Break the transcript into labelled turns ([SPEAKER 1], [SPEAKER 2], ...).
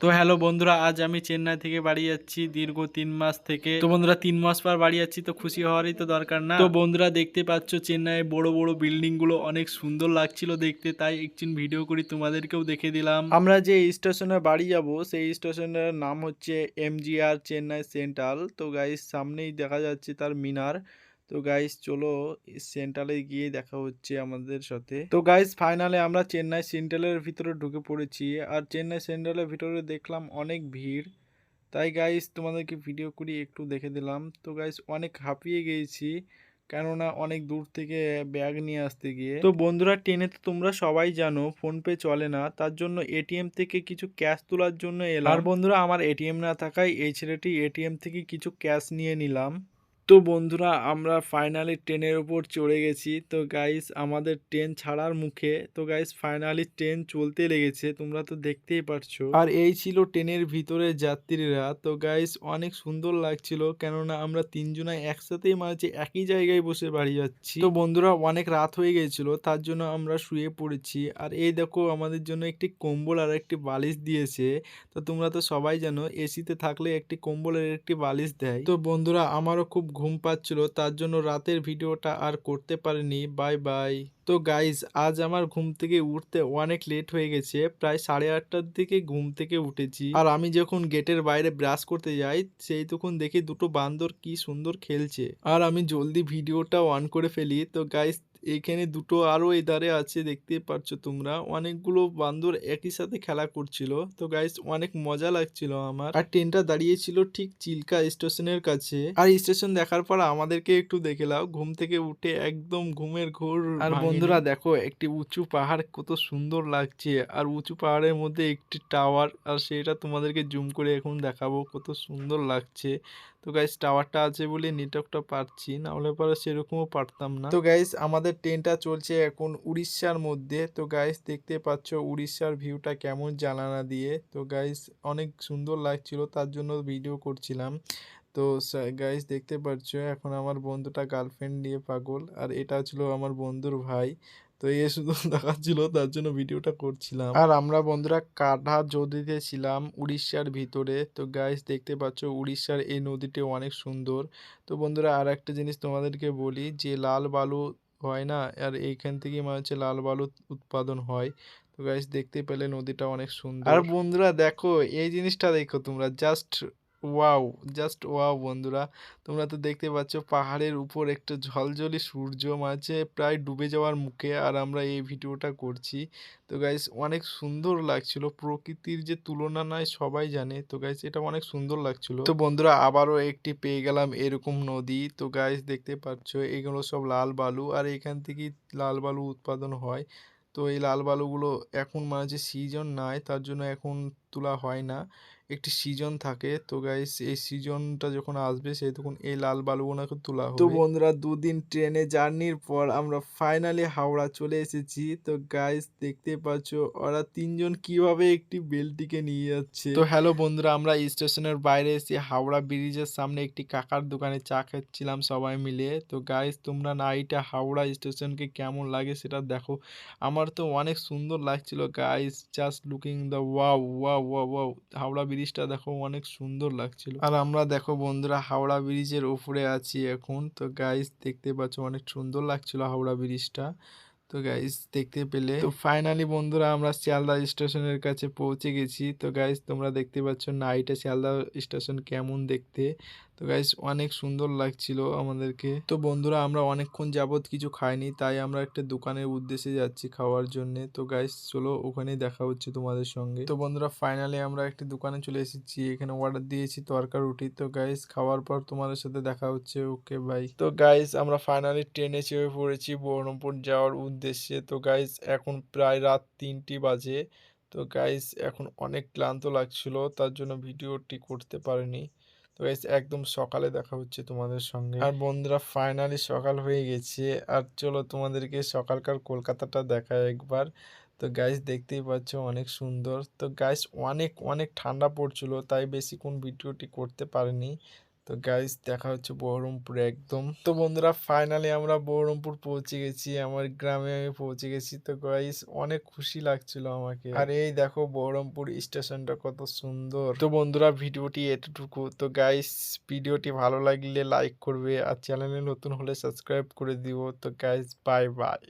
[SPEAKER 1] তো হ্যালো বন্ধুরা, আজ আমি চেন্নাই থেকে বাড়ি যাচ্ছি দীর্ঘ তিন মাস থেকে। তো বন্ধুরা, তিন মাস পর বাড়ি যাচ্ছি, তো খুশি হওয়ারই তো দরকার না। তো বন্ধুরা, দেখতে পাচ্ছ চেন্নাইয়ে বড় বড় বিল্ডিংগুলো অনেক সুন্দর লাগছিল দেখতে, তাই একদিন ভিডিও করি তোমাদেরকেও দেখে দিলাম। আমরা যে স্টেশনে বাড়ি যাব, সেই স্টেশনের নাম হচ্ছে এমজিআর চেন্নাই সেন্ট্রাল। তো গাইস সামনেই দেখা যাচ্ছে তার মিনার। তো গাইস চলো সেন্ট্রালে গিয়ে দেখা হচ্ছে আমাদের সাথে। তো গাইস ফাইনালে আমরা চেন্নাই সেন্ট্রালের ভিতরে ঢুকে পড়েছি। আর চেন্নাই সেন্ট্রালের ভিতরে দেখলাম অনেক ভিড়। তাই গাইস তোমাদেরকে ভিডিও করি, একটু দেখে দিলাম। তো গাইস অনেক হাঁপিয়ে গিয়েছি, কেননা অনেক দূর থেকে ব্যাগ নিয়ে আসতে গিয়ে। তো বন্ধুরা, ট্রেনে তো তোমরা সবাই জানো, ফোনপে চলে না। তার জন্য এটিএম থেকে কিছু ক্যাশ তোলার জন্য এলাম। আর বন্ধুরা, আমার এটিএম না থাকায় এই ছেলেটি এটিএম থেকে কিছু ক্যাশ নিয়ে নিলাম। তো বন্ধুরা, আমরা ফাইনালি ট্রেনের উপর চড়ে গেছি। তো গাইস আমাদের ট্রেন ছাড়ার মুখে, তো গাইস ফাইনালি ট্রেন চলতে লেগেছে, তোমরা তো দেখতেই পারছ। আর এই ছিল ট্রেনের ভিতরে যাত্রীরা। তো গাইস অনেক সুন্দর লাগছিল, কেননা আমরা তিনজনাই একসাথেই মাঝে একই জায়গায় বসে বাড়ি যাচ্ছি। তো বন্ধুরা, অনেক রাত হয়ে গেছিল, তার জন্য আমরা শুয়ে পড়েছি। আর এই দেখো, আমাদের জন্য একটি কম্বল আর একটি বালিশ দিয়েছে। তো তোমরা তো সবাই জানো, এসিতে থাকলে একটি কম্বলের একটি বালিশ দেয়। তো বন্ধুরা, আমারও খুব ঘুম পাচ্ছিল তার জন্য রাতের ভিডিওটা আর করতে পারিনি। Bye bye. তো গাইজ আজ আমার ঘুম থেকে উঠতে অনেক লেট হয়ে গেছে। প্রায় সাড়ে আটটার দিকে ঘুম থেকে উঠেছি। আর আমি যখন গেটের বাইরে ব্রাশ করতে যাই সেই তখন দেখি দুটো বান্দর কি সুন্দর খেলছে। আর আমি জলদি ভিডিওটা অন করে ফেলি। তো গাইজ এখানে দুটো আরও এধারে আছে দেখতে পাচ্ছ তোমরা। অনেকগুলো বান্দর একই সাথে খেলা করছিল। তো গাইস অনেক মজা লাগছিল আমার। আর ট্রেনটা দাঁড়িয়েছিল ঠিক চিল্কা স্টেশনের কাছে। আর স্টেশন দেখার পর আমাদেরকে একটু দেখে লাও ঘুম থেকে উঠে একদম ঘুমের ঘোর আর বন্ধুরা দেখো একটি উঁচু পাহাড় কত সুন্দর লাগছে। আর উঁচু পাহাড়ের মধ্যে একটি টাওয়ার আর সেটা তোমাদেরকে জুম করে এখন দেখাবো কত সুন্দর লাগছে। তো গাইস টাওয়ারটা আছে বলে নেটওয়ার্কটা পাচ্ছি না হলে পরে সেরকমও পারতাম না। তো গাইস আমাদের ট্রেনটা চলছে এখন উড়িষ্যার মধ্যে। তো গাইস দেখতে পাচ্ছ উড়িষ্যার ভিউটা কেমন জানানা দিয়ে। তো গাইস অনেক সুন্দর লাগছিল তার জন্য ভিডিও করছিলাম। তো গাইস দেখতে পাচ্ছ এখন আমার বন্ধুটা গার্লফ্রেন্ড নিয়ে পাগল। আর এটা ছিল আমার বন্ধুর ভাই। তো এ শুধু দেখাচ্ছিল তার জন্য ভিডিওটা করছিলাম। আর আমরা বন্ধুরা কাঠা নদীতে ছিলাম উড়িষ্যার ভিতরে। তো গাইস দেখতে পাচ্ছ উড়িষ্যার এই নদীটি অনেক সুন্দর। তো বন্ধুরা আর একটা জিনিস তোমাদেরকে বলি যে লাল বালু হয় না আর এইখান থেকে মানে হচ্ছে লাল বালু উৎপাদন হয়। তো গাইস দেখতে পেলে নদীটা অনেক সুন্দর। আর বন্ধুরা দেখো এই জিনিসটা দেখো তোমরা জাস্ট ওয়াও, জাস্ট ওয়াও বন্ধুরা। তোমরা তো দেখতে পাচ্ছ পাহাড়ের উপর একটা ঝলঝলি সূর্য মাঝে প্রায় ডুবে যাওয়ার মুখে আর আমরা এই ভিডিওটা করছি। তো গাইস অনেক সুন্দর লাগছিল। প্রকৃতির যে তুলনা নয় সবাই জানে। তো গাইস এটা অনেক সুন্দর লাগছিল। তো বন্ধুরা, আবারও একটি পেয়ে গেলাম এরকম নদী। তো গাইস দেখতে পাচ্ছ, এগুলো সব লাল বালু আর এখান থেকেই লাল বালু উৎপাদন হয়। তো এই লাল বালুগুলো এখন মাঝে সিজন নাই, তার জন্য এখন তোলা হয় না। একটি সিজন থাকে। তো গাইস এই সিজনটা যখন আসবে সেই তখন এই লাল বালুগুলোকে তোলা হবে। তো বন্ধুরা দুদিন ট্রেনে জার্নির পর আমরা ফাইনালি হাওড়া চলে এসেছি। তো গাইস দেখতে পাচ্ছ ওরা তিনজন কীভাবে একটি বেলটিকে নিয়ে যাচ্ছে। তো হ্যালো বন্ধুরা আমরা স্টেশনের বাইরে এসে হাওড়া ব্রিজের সামনে একটি কাকার দোকানে চা খাচ্ছিলাম সবাই মিলে। তো গাইস তোমরা নাইটা হাওড়া স্টেশনকে কেমন লাগে সেটা দেখো। আমার তো অনেক সুন্দর লাগছিল guys just looking the wow wow wow Howrah ব্রিজটা দেখো অনেক সুন্দর লাগছিল। আর আমরা দেখো বন্ধুরা হাওড়া ব্রিজের উপরে আছি এখন। তো গাইস দেখতে পাচ্ছ অনেক সুন্দর লাগছিল হাওড়া ব্রিজটা তো গাইস দেখতে পেলে। তো ফাইনালি বন্ধুরা, আমরা শিয়ালদা স্টেশনের কাছে পৌঁছে গেছি। তো গাইস তোমরা দেখতে পাচ্ছ নাইটে শিয়ালদা স্টেশন কেমন দেখতে। তো গাইস অনেক সুন্দর লাগছিল আমাদেরকে। তো বন্ধুরা, আমরা অনেকক্ষণ যাবত কিছু খাইনি, তাই আমরা একটা দোকানের উদ্দেশ্যে যাচ্ছি খাওয়ার জন্য। তো গাইস চলো ওখানে দেখা হচ্ছে তোমাদের সঙ্গে। তো বন্ধুরা ফাইনালি আমরা একটা দোকানে চলে এসেছি, এখানে অর্ডার দিয়েছি তরকার রুটি। তো গাইস খাওয়ার পর তোমাদের সাথে দেখা হচ্ছে ওকে ভাই তো গাইস আমরা ফাইনালি ট্রেনে চেপে পড়েছি, বহরমপুর যাওয়ার উদ্দেশ্যে। তো গাইস এখন প্রায় রাত তিনটি বাজে। তো গাইস এখন অনেক ক্লান্ত লাগছিল, তার জন্য ভিডিওটি করতে পারিনি। তো গাইস একদম সকালে দেখা হচ্ছে তোমাদের সঙ্গে। আর বন্ধুরা ফাইনালি সকাল হয়ে গেছে। আর চলো তোমাদেরকে সকালকার কলকাতাটা দেখায় একবার। তো গাইস দেখতেই পাচ্ছ অনেক সুন্দর। তো গাইস অনেক অনেক ঠান্ডা পড়ছিল, তাই বেশিক্ষণ ভিডিওটি করতে পারিনি। তো গাইজ দেখা হচ্ছে বহরমপুরে একদম। তো বন্ধুরা ফাইনালি আমরা বহরমপুর পৌঁছে গেছি, আমার গ্রামে আমি পৌঁছে গেছি। তো গাইস অনেক খুশি লাগছিল আমাকে। আর এই দেখো বহরমপুর স্টেশনটা কত সুন্দর। তো বন্ধুরা, ভিডিওটি এতটুকু। তো গাইস ভিডিওটি ভালো লাগলে লাইক করবে, আর চ্যানেলে নতুন হলে সাবস্ক্রাইব করে দিও। তো গাইস বাই বাই